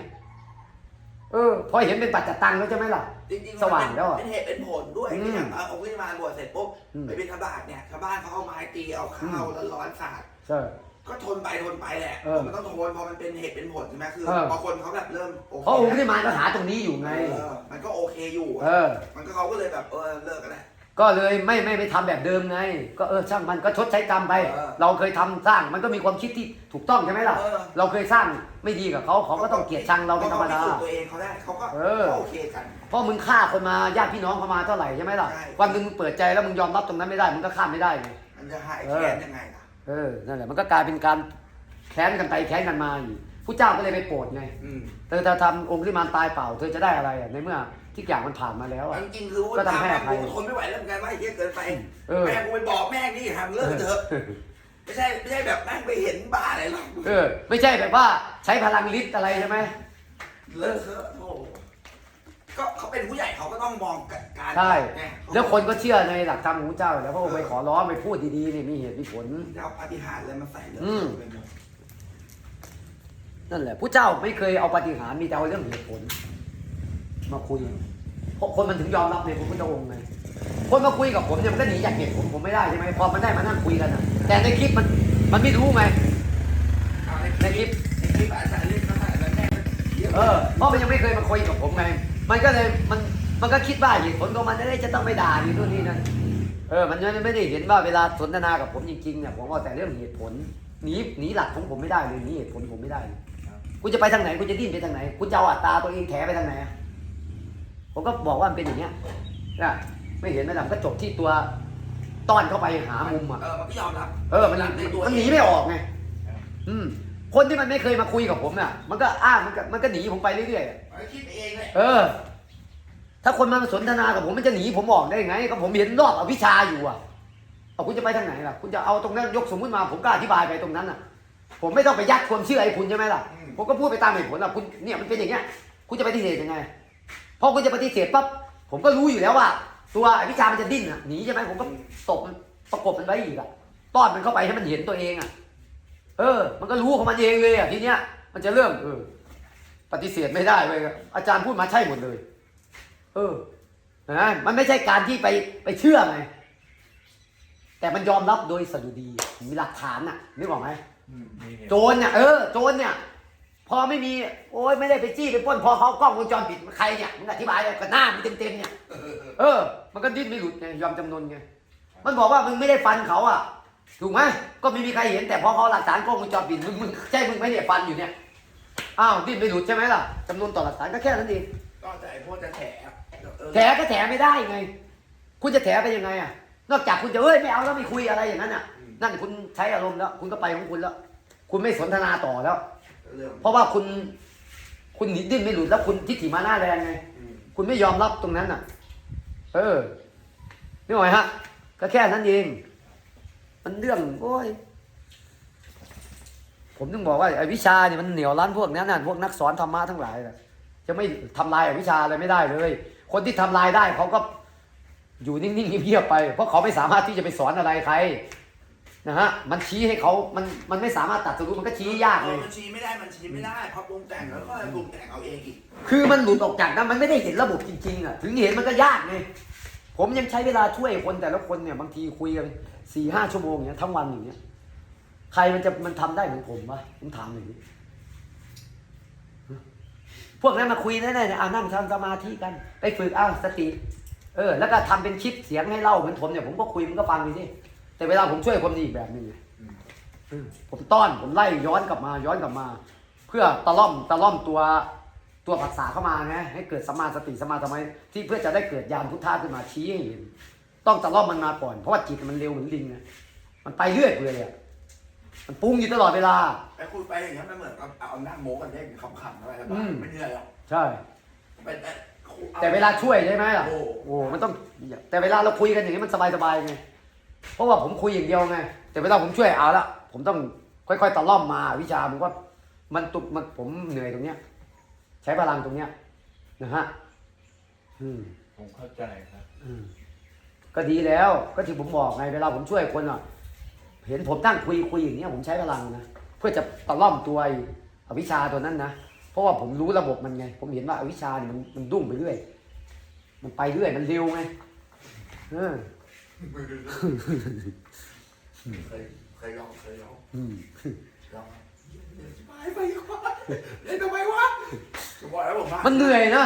เออ พอเห็นเป็นปัจจตังแล้วใช่ไหมล่ะ จริงๆสว่างแล้วอะเป็นเหตุเป็นผลด้วยอืมที่อย่างเอาองค์วิมานบวชเสร็จปุ๊บอืม ไปบิณฑบาตเนี่ยชาวบ้านเขาเอาไม้ตีเอาข้าวร้อนๆสาด ใช่ ก็ทนไปทนไปแหละเออมันต้องทนพอมันเป็นเหตุเป็นผลใช่ไหมคือเออ พอคนเขาแบบเริ่มโอเคเพราะองค์ที่มาก็หาตรงนี้อยู่ไง เออมันก็โอเคอยู่เออมันก็เขาก็เลยแบบเออเลิกกันแหละ ก็เลยไม่ไม่ไปทำแบบเดิมไง ก็เออช่างมันก็ชดใช้กรรมไปเออเราเคยทำสร้างมันก็มีความคิดที่ถูกต้องใช่ไหมล่ะเออเราเคยสร้างไม่ดีกับเขาเขาก็ต้องเกลียดชังเราเป็นธรรมดาเขพิสูจน์ตัวเองเขาได้เขาก็เออเขาโอเคกันเพราะมึงฆ่าคนมาญาติพี่น้องเขามาเท่าไหร่ใช่ไหมล่ะใช่วันหนึ่งมึงเปิดใจแล้วมึงยอมรับตรงนั้นไม่ได้มึงก็ข้ามไม่ได้ไงมันจะหายเออแค้นยังไงล่ะเออนั่นแหละมันก็กลายเป็นการแค้นกันไปแค้นกันมาอยู่ผู้เจ้าก็เลยไปโปรดไงอืมเธอจะทำองค์ที่มานตายเปล่า เธอจะได้อะไรอะในเมื่อ ที่อย่างมันผ่านมาแล้วอะ จริงๆคือก็ต้องให้อภัยกูทนไม่ไหวแล้วเหมือนกันว่าไอ้เหี้ยเกินไปเออ แม่กูไปบอกแม่งนี่ทำเลิกเถอะไม่ใช่ไม่ใช่แบบแม่งไปเห็นบ้าอะไรหรอกเออ ไม่ใช่แบบว่าใช้พลังฤทธิ์อะไรใช่ไหม เลิกเถอะโอ้โหก็เขาเป็นผู้ใหญ่เขาก็ต้องมองการใช่ ไงแล้วคนก็เชื่อในหลักธรรมของพระเจ้าอยู่แล้วเพราะองค์ไปขอร้องไปพูดดีๆนี่มีเหตุมีผล จะเอาปาฏิหาริย์อะไรมาใส่เลยอืม นั่นแหละผู้เจ้าไม่เคยเอาปฏิหารย์มีแต่เอาเรื่องเหตุผล มาคุยเพราะคนมันถึงยอมรับในพระพุทธองค์ไงคนมาคุยกับผมเนี่ยมันก็หนีจากเหตุผลผมไม่ได้ใช่ไหมพอมันได้มานั่งคุยกันอะแต่ในคลิปมันมันไม่รู้ไงเอาในในคลิปในคลิปอาจารย์เล่นเขาใส่แล้วแม่งเยอะเออเพราะมันยังไม่เคยมาคุยกับผมไงมันก็เลยมันมันก็คิดว่าเหตุผลของมันเอ้ยจะต้องไปด่าอยู่นู่นนี่นั่นเออ มันยังไม่ได้เห็นว่าเวลาสนทนากับผมจริงๆเนี่ยผมเอาแต่เรื่องเหตุผลหนีหนีหลักของผมไม่ได้เลยหนีเหตุผลผมไม่ได้เลยกูจะไปทางไหนกูจะดิ้นไปทางไหนกูจะเอาอัตราตัวเองแถไปทางไหนอะ ผมก็บอกว่ามันเป็นอย่างเงี้ยนะไม่เห็นไหมล่ะมันก็จบที่ตัวต้อนเข้าไปหามุมอะ เออมันก็ยอมรับเออ มันในตัวมันหนีไม่ออกไง อืม คนที่มันไม่เคยมาคุยกับผมน่ะ มันก็อ้างมันก็มันก็หนีผมไปเรื่อยๆอะมันคิดเองเลยเออ ถ้าคนมาสนทนากับผมมันจะหนีผมออกได้ไง ก็ผมเห็นรอบอวิชชาอยู่อะเอาคุณจะไปทางไหนล่ะ คุณจะเอาตรงนั้นยกสมมุติมา ผมก็อธิบายไปตรงนั้นน่ะ ผมไม่ต้องไปยัดความเชื่อให้คุณใช่ไหมล่ะ ผมก็พูดไปตามเหตุผลล่ะ คุณเนี่ยมันเป็นอย่างเงี้ย คุณจะปฏิเสธยังไง พอคุณจะปฏิเสธปั๊บผมก็รู้อยู่แล้วว่า ตัวอวิชามันจะดิ้นอะหนีใช่ไหมผมก็ตบมันประกบมันไว้อีกอะต้อนมันเข้าไปให้มันเห็นตัวเองอะ เออ มันก็รู้ของมันเองเลยอะทีเนี้ยมันจะเริ่มเออปฏิเสธไม่ได้เลยอาจารย์พูดมาใช่หมดเลย เออนะมันไม่ใช่การที่ไปไปเชื่อไงแต่มันยอมรับโดยสดุดีมีหลักฐานน่ะนึกออกไหมมีเหตุโจรเนี่ยเออโจรเนี่ย พอไม่มี โอ้ยไม่ได้ไปจี้ไปปล้นพอเขากล้องวงจรปิดใครเนี่ยมึงอธิบายเลยก็หน้ามันเต็มๆเนี่ย เออ มันก็ดิ้นไม่หลุดไงยอมจำนนไงมันบอกว่ามึงไม่ได้ฟันเขาอะ ถูกไหมก็ไม่มีใครเห็นแต่พอเขาเอาหลักฐานกล้องวงจรปิดมึงมึงใช่มึงไหม่เนี่ยฟันอยู่เนี่ยอ้าวดิ้นไม่หลุดใช่ไหมล่ะจำนวนต่อหลักฐานก็แค่นั้นเองก็ใจพวกจะแถเออแถก็แถไม่ได้ไง คุณจะแถไปยังไงอะ นอกจากคุณจะเอ้ยไม่เอาแล้วไม่คุยอะไรอย่างนั้นอะ นั่นคุณใช้อารมณ์แล้ว คุณก็ไปของคุณแล้ว คุณไม่สนทนาต่อแล้ว เรื่องเพราะว่าคุณ คุณหนีดิ้นไม่หลุดแล้วคุณทิฏฐิมาหน้าแรงไงอืมคุณไม่ยอมรับตรงนั้นอะ เออนี่หน่อยฮะ ก็แค่นั้นเอง มันเรื่องโอ้ย ผมถึงบอกว่าไอ้วิชาเนี่ยมันเหนียวรั้นพวกนั้นน่ะพวกนักสอนธรรมะทั้งหลายน่ะจะไม่ทำลายอวิชาอะไรไม่ได้เลย คนที่ทำลายได้เขาก็อยู่นิ่งๆเงียบๆไป เพราะเขาไม่สามารถที่จะไปสอนอะไรใคร นะฮะมันชี้ให้เขามันมันไม่สามารถตัดสรุปมันก็ชี้ยากเอเลอยมันชี้ไม่ได้มันชี้ไม่ได้พอปรุงแต่งแล้วก็ปรุงแต่งเอาเองอีกคือมันหลุดออกจากนั้นมันไม่ได้เห็นระบบจริงๆอะถึงเห็นมันก็ยากไงผมยังใช้เวลาช่วยคนแต่ละคนเนี่ยบางทีคุยกันสี่ห้าชั่วโมงเนี่ยทั้งวันอย่างเงี้ยใครมันจะมันทำได้เหมือนผมวะผมถามหน่อยดิพวกนั้นมาคุยแน่ๆเนี่ยเอานั่งทำสมาธิกัน ไปฝึกเอาสติ เออ แล้วก็ทำเป็นคลิปเสียงให้เล่าเหมือนผมเนี่ยผมก็คุยมันก็ฟังไปสิ แต่เวลาผมช่วยคนนี่อีกแบบหนึงไงเออผมต้อนผมไล่ย้อนกลับมาย้อนกลับมา เพื่อตะล่อมตะล่อมตัวตัวผัสสะเข้ามาไงให้เกิดสมมาสติสมมาสมัยที่เพื่อจะได้เกิดญาณพุทธะขึ้นมาชี้ให้เห็นต้องตะล่อมมันมาก่อนเพราะว่าจิตมันเร็วเหมือนลิงไงมันไปเรื่อยเปื่อยอะมันปรุงอยู่ตลอดเวลา ไปคุยไปอย่างเงี้ยมันเหมือนกับเอาหน้าโม้กันเล่นขำๆอะไรแบบอืม ไม่เหนื่อยหรอกใช่เป็นแต่ครูอแต่เวลาช่วยใช่ไหมล่ะโอ้ โอ้มันต้องแต่เวลาเราคุยกันอย่างนี้มันสบายๆไง เพราะว่าผมคุยอย่างเดียวไง แต่เวลาผมช่วยเอาละผมต้องค่อยๆตะล่อมมาวิชาผมก็มันตุกมันผมเหนื่อยตรงเนี้ย ใช้พลังตรงเนี้ยนะฮะอืมผมเข้าใจครับ อืมก็ดีแล้วก็ที่ผมบอกไงเวลาผมช่วยคนอะ เห็นผมตั้งคุยคุยอย่างเนี้ยผมใช้พลังนะเพื่อจะตะล่อมตัวไอ้อวิชชาตัวนั้นนะเพราะว่าผมรู้ระบบมันไง ผมเห็นว่าอวิชชาเนี่ยมันมันดุ้งไปเรื่อย มันไปเรื่อยมันเร็วไงเออ เคยเคยลองเคยลองอืมลองไปไปว่าเล่นทำไมวะผมบอกแล้วผมมามันเหนื่อยนะ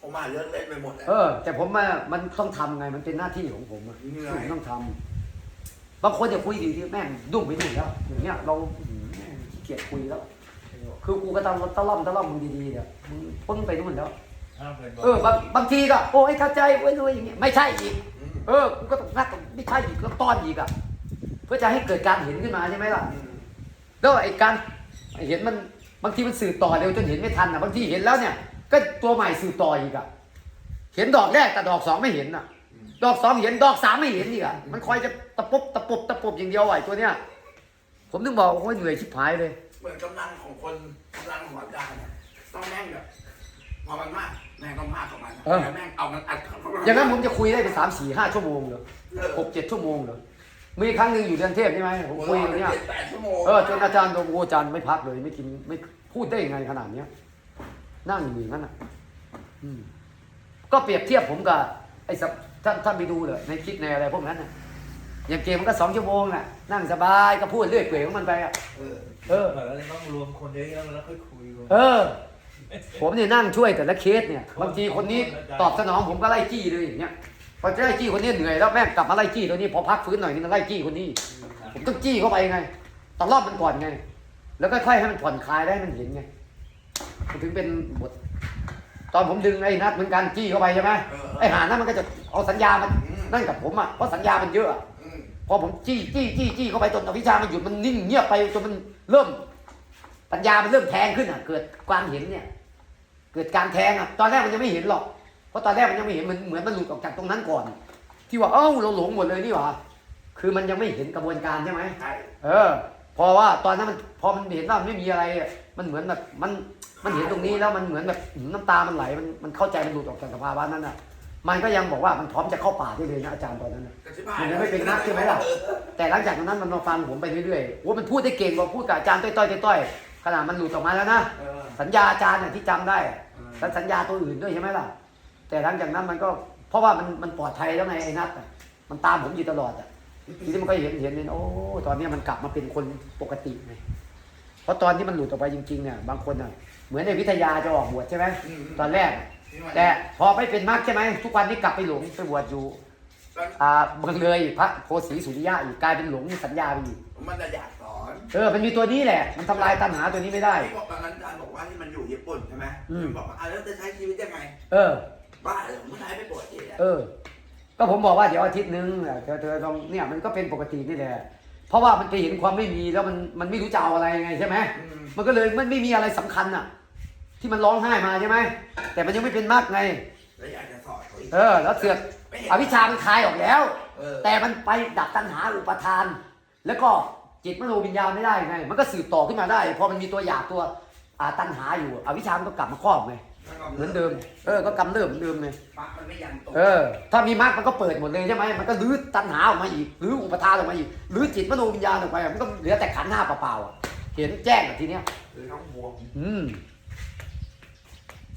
ผมมาเลิกเล่นไปหมดแล้ว เออ แต่ผมมามันต้องทำไงมันเป็นหน้าที่ของผมอะเหนื่อย ผมต้องทำบางคนจะคุยดีที่แม่งดุ้งไปหนึ่งแล้วอย่างเงี้ยเราอืมแม่งขี้เกียจคุยแล้ว คือกูก็ตะล่อมตะล่อมตะล่อมมึงดีๆเนี่ยมึงปึ้งไปนู่นแล้ว ห้ามเป็นเออบางบางทีก็โอ้ยเข้าใจเว้ยเลยอย่างเงี้ยไม่ใช่อีก เออกูก็ต้องงัดไม่ใช่อีกแล้วต้อนอีกอะเพื่อจะให้เกิดการเห็นขึ้นมาใช่ไหมล่ะอืมแล้วไอ้การเห็นมันบางทีมันสื่อต่อเร็วจนเห็นไม่ทันอะบางทีเห็นแล้วเนี่ย ก็ตัวใหม่สื่อต่ออีกอะเห็นดอกแรกแต่ดอกสองไม่เห็นอะ ดอกสองเห็นดอกสามไม่เห็นอีกอะมันคอยจะตะปบตะปบตะปบอย่างเดียวไอ้ตัวเนี้ยผมถึงบอกโอ้ยเหนื่อยชิบหายเลย เหมือนกำลังของคนกำลังหัวใจเนี่ยต้องแม่งแบบพอมันมาก แม่งต้องมากกว่ามันเออ แล้วแม่งเอามันอัดเข้าไปอย่างนั้นผมจะคุยได้ไปสามสี่ห้าชั่วโมงเหรอเออหกเจ็ดชั่วโมงเหรอมีครั้งหนึ่งอยู่เดือนเทพใช่ไหมผมคุยอย่างเนี้ยเจ็ดแปดชั่วโมงเออจนอาจารย์โดโออาจารย์ไม่พักเลยไม่กินไม่พูดได้ยังไงขนาดเนี้ย นั่งอยู่อย่างนั้นอะอืมก็เปรียบเทียบผมกับไอ้สับท่านท่านไปดูเลยในคลิปในอะไรพวกนั้นน่ะอย่างเกมมันก็สองชั่วโมงน่ะนั่งสบายก็พูดเรื่อยเปื่อยของมันไปอะเออ เออ แล้วต้องรวมคนเยอะๆแล้วค่อยคุยกัน เออ ผมเนี่ยนั่งช่วยแต่ละเคสเนี่ยบางทีคนนี้ตอบสนองผมก็ไล่จี้เลยอย่างเงี้ยพอจะไล่จี้คนนี้เหนื่อยแล้วแม่งกลับมาไล่จี้ตัวนี้พอพักฟื้นหน่อยนึงไล่จี้คนนี้ ผมต้องจี้เข้าไปไงตะล่อมมันก่อนไง แล้วก็ค่อยให้มันผ่อนคลายได้ให้มันเห็นไงมันถึงเป็นบท ตอนผมดึงไอ้นัดเหมือนกันจี้เข้าไปใช่ไหมเออไอ้หานั่นมันก็จะเอาสัญญามันอืมนั่นกับผมอะเพราะสัญญามันเยอะอะอืมพอผมจี้จี้จี้จี้เข้าไปจนอวิชามันหยุดมันนิ่งเงียบไปจนมันเริ่มปัญญามันเริ่มแทงขึ้นอะ เกิดความเห็นเนี่ยเกิดการแทงอะตอนแรกมันยังไม่เห็นหรอก เพราะตอนแรกมันยังไม่เห็นมันเหมือนมันหลุดออกจากตรงนั้นก่อน ที่ว่าเอ้าเราหลงหมดเลยนี่หว่าคือมันยังไม่เห็นกระบวนการใช่ไหมใช่เออเพอว่าตอนนั้นมันพอมันเห็นว่ามันไม่มีอะไรอะมันเหมือนแบบมันมันเห็นตรงนี้แล้วมันเหมือนแบบน้ำตามันไหลมันมันเข้าใจมันหลุดออกจากสภาวะนั้นอะ มันก็ยังบอกว่ามันพร้อมจะเข้าป่าได้เลยนะอาจารย์ตอนนั้นน่ะกระชิบหามันยังไม่เป็นนักใช่ไหมล่ะแต่หลังจากนั้นมันมาฟังผมไปเรื่อยๆโอ้มันพูดได้เก่งกว่าพูดกับอาจารย์ต้อยๆต้อยๆขนาดมันหลุดออกมาแล้วนะเออสัญญาอาจารย์เนี่ยที่จำได้เออ แล้วสัญญาตัวอื่นด้วยใช่ไหมล่ะ แต่หลังจากนั้นมันก็เพราะว่ามันมันปลอดภัยแล้วไงไอ้นัทอะมันตามผมอยู่ตลอดอะทีนี้มันก็เห็นเห็นเห็นโอ้ตอนเนี้ยมันกลับมาเป็นคนปกติไงเพราะตอนที่มันหลุดออกไปจริงๆเนี่ยบางคนอะเหมือนในวิทยาจะออกบวชใช่ไหมอืมตอนแรกที่มันแต่พอไม่เป็นมรรคใช่ไหมทุกวันนี้กลับไปหลงไปบวชอยู่ตอนอ่าเมืองเลยพระโพสีสุริยะอีกกลายเป็นหลงสัญญาไปอีกมันจะอยากสอน เออมันมีตัวนี้แหละ มันทำลายตัณหาตัวนี้ไม่ได้ ที่บอกตอนนั้นอาจารย์บอกว่าที่มันอยู่ญี่ปุ่นใช่ไหมอืมมันบอกว่าอะแล้วจะใช้ชีวิตยังไง เออ บ้าเลยมันใช้ไปปวดทีอะเออ ก็ผมบอกว่าเดี๋ยวอาทิตย์นึงเธอเธอลองเนี่ยมันก็เป็นปกตินี่แหละ เพราะว่ามันไปเห็นความไม่มีแล้วมันมันไม่รู้จะเอาอะไรไงใช่ไหมอืมมันก็เลยมันไม่มีอะไรสำคัญอะ ที่มันร้องไห้มาใช่ไหม แต่มันยังไม่เป็นมากไง แล้วอยากจะสอนเขาอีกเออ แล้วเสือกไม่เห็นอวิชชามันคลายออกแล้ว เออแต่มันไปดับตัณหาอุปทาน แล้วก็ จิตมโนวิญญาณไม่ได้ไง มันก็สืบต่อขึ้นมาได้พอมันมีตัวอยากตัวอ่าตัณหาอยู่อวิชชามันก็กลับมาครอบไงเหมือนเดิม เออ ก็กำเริบเหมือนเดิมไงปากมันไม่ยันตรงเออ ถ้ามีมรรคมันก็เปิดหมดเลยใช่ไหมมันก็รื้อตัณหาออกมาอีกรื้ออุปทานออกมาอีกรื้อจิตมโนวิญญาณออกไปอะมันก็เหลือแต่ขันธ์หน้าเปล่าๆอะเห็นแจ้งอะทีเนี้ยคือท้องบวมอืม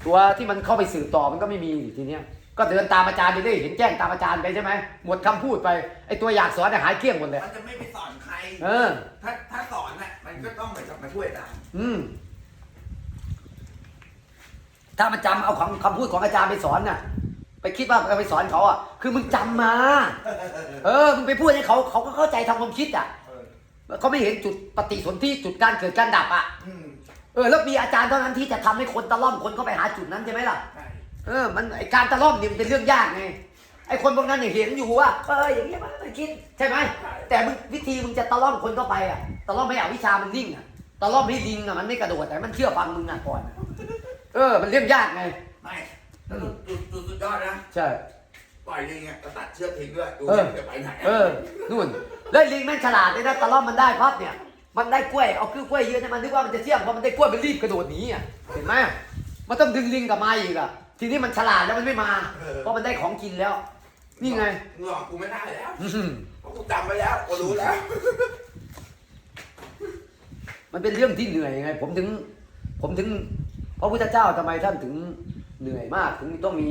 ตัวที่มันเข้าไปสืบต่อมันก็ไม่มีทีเนี้ย ก็เดินตามอาจารย์ไปได้เห็นแจ้งตามอาจารย์ไปใช่ไหมหมดคำพูดไปไอตัวอยากสอนเนี่ยหายเกลี้ยงหมดเลย มันจะไม่ไปสอนใคร เออ ถ้าถ้าสอนน่ะมันก็ต้องเหมือนกับมาช่วยอาจารย์อืม ถ้ามันจำเอาคำคำพูดของอาจารย์ไปสอนน่ะ ไปคิดว่าเอาไปสอนเขาอะ คือมึงจำมา เออ มึงไปพูดให้เขาเขาก็เข้าใจทำความคิดอะเออเขาไม่เห็นจุดปฏิสนธิจุดการเกิดการดับอะ อืมเออ แล้วมีอาจารย์เท่านั้นที่จะทำให้คนตะล่อมคนเข้าไปหาจุดนั้นใช่ไหมล่ะ ใช่ เออ มันไอการตะล่อมนี่มันเป็นเรื่องยากไง ไอคนพวกนั้นเนี่ยเห็นอยู่ว่า เอออย่างนี้ยมันมันคิดใช่ไหม แต่มึงวิธีมึงจะตะล่อมคนเข้าไปอะ ตะล่อมให้อวิชามันนิ่งอะ ตะล่อมให้ลิงอะมันไม่กระโดดแต่มันเชื่อฟังมึงอะก่อนอะเออ มันเรื่องยากไง ไม่แล้วจุดจุดสุดยอดนะ ใช่ ปล่อยลิงอะก็ตัดเชือกทิ้งด้วย ดูเออจะไปไหนเออ นู่น แล้วลิงแม่งฉลาดเลยนะตะล่อมมันได้พับเนี่ย มันได้กล้วย เอาคือกล้วยยืนให้มันนึกว่ามันจะเชื่องพอมันได้กล้วยมันรีบกระโดดหนีอะ เห็นไหมมันต้องดึงลิงกลับมาอีกอะ ทีนี้มันฉลาดแล้วมันไม่มาเพราะมันได้ของกินแล้ว นี่ไงหลอกกูไม่ได้แล้วอื้อหือเพราะกูจำไปแล้วกูรู้แล้วมันเป็นเรื่องที่เหนื่อยไง ผมถึง ผมถึงพระพุทธเจ้าทำไมท่านถึงเหนื่อยมาก ถึงต้องมี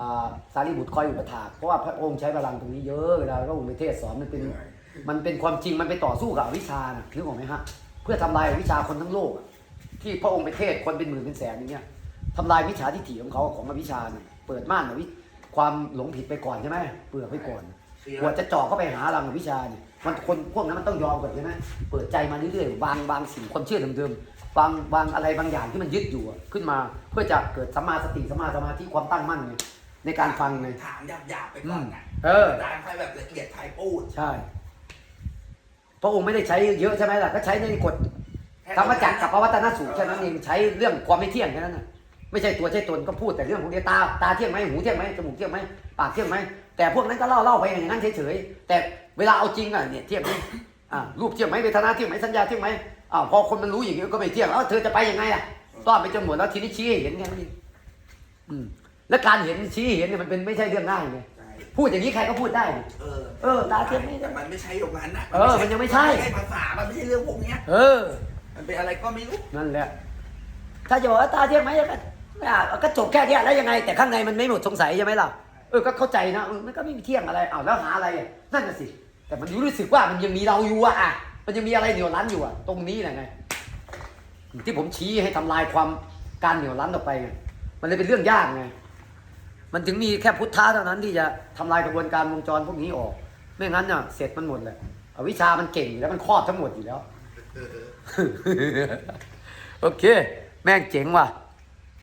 อ่าสารีบุตรคอยอุปถากเพราะว่าพระองค์ใช้พลังตรงนี้เยอะเวลาพระองค์ไปเทศสอนมันเป็น มันเป็นความจริงมันไปต่อสู้กับอวิชชานะนึกออกไหมฮะ เพื่อทำลายอวิชชาคนทั้งโลกอะที่พระองค์ไปเทศคนเป็นหมื่นเป็นแสนอย่างเงี้ย ทำลายวิชาทิฏฐิของเขาของอวิชชาเนี่ยเปิดม่านอวิความหลงผิดไปก่อนใช่ไหมเปลือกไปก่อนกว่าจะเจาะเข้าไปหารังวิชาเนี่ยมันคนพวกนั้นมันต้องยอมก่อนใช่ไหมเปิดใจมาเรื่อยๆวางวางสิ่งความเชื่อเดิมๆวางวางอะไรบางอย่างที่มันยึดอยู่อะขึ้นมาเพื่อจะเกิดสัมมาสติสัมมาสมาธิความตั้งมั่นไงในการฟังไงถามหยาบๆไปก่อนนะเอออาจารย์ใครแบบละเอียดไทยพูดใช่พระองค์ไม่ได้ใช้เยอะใช่ไหมล่ะก็ใช้ในกฎธรรมจักรกับปวัตนสูตรแค่นั้นเองใช้เรื่องความไม่เที่ยงแค่นั้นน่ะ ไม่ใช่ตัวใช่ตนก็พูดแต่เรื่องของเดียตาตาเที่ยงไหมหูเที่ยงไหมจมูกเที่ยงไหมปากเที่ยงไหมแต่พวกนั้นก็เล่าเล่าไปอย่างนั้นเฉยๆแต่เวลาเอาจริงอะเนี่ยเที่ยงไหมอ่ารูปเที่ยงไหมเวทนาเที่ยงไหมสัญญาเที่ยงไหมอ้าวพอคนมันรู้อย่างนี้ก็ไม่เที่ยงแล้วเธอจะไปยังไงอะต้อนไปจนหมดแล้วทีนี้ชี้ให้เห็นแค่นั้นเองอืมแล้วการเห็นชี้ให้เห็นเนี่ยมันเป็นไม่ใช่เรื่องง่ายไงใช่พูดอย่างนี้ใครก็พูดได้นี่เออ เออ ตาเทียมไม่ได้แต่มันไม่ใช่ตรงนั้นนะเออ มันยังไม่ใช่นไม่ใช่ภาษา มันไม่ใช่เรื่องพวกเนี้ย เออ มันเป็นอะไรก็ไม่รู้ นั่นแหละ ถ้าจะบอกว่าตาเที่ยงไหมก็ อะก็จบแค่เนี้ยแล้วยังไง แต่ข้างในมันไม่หมดสงสัยใช่ไหมล่ะเออก็เข้าใจนะเออมันก็ไม่มีเที่ยงอะไรอ้าวแล้วหาอะไรอะนั่นน่ะสิ แต่มันรู้สึกว่ามันยังมีเราอยู่อะมันยังมีอะไรเหนี่ยวรั้นอยู่อะตรงนี้แหละไง ที่ผมชี้ให้ทำลายความการเหนี่ยวรั้นออกไปไงมันเลยเป็นเรื่องยากไงมันถึงมีแค่พุทธะเท่านั้นที่จะทำลายกระบวนการวงจรพวกนี้ออก ไม่งั้นเนี่ยเสร็จมันหมดเลยอวิชชามันเก่งอยู่แล้วมันครอบทั้งหมดอยู่แล้ว โอเค แม่งเจ๋งว่ะ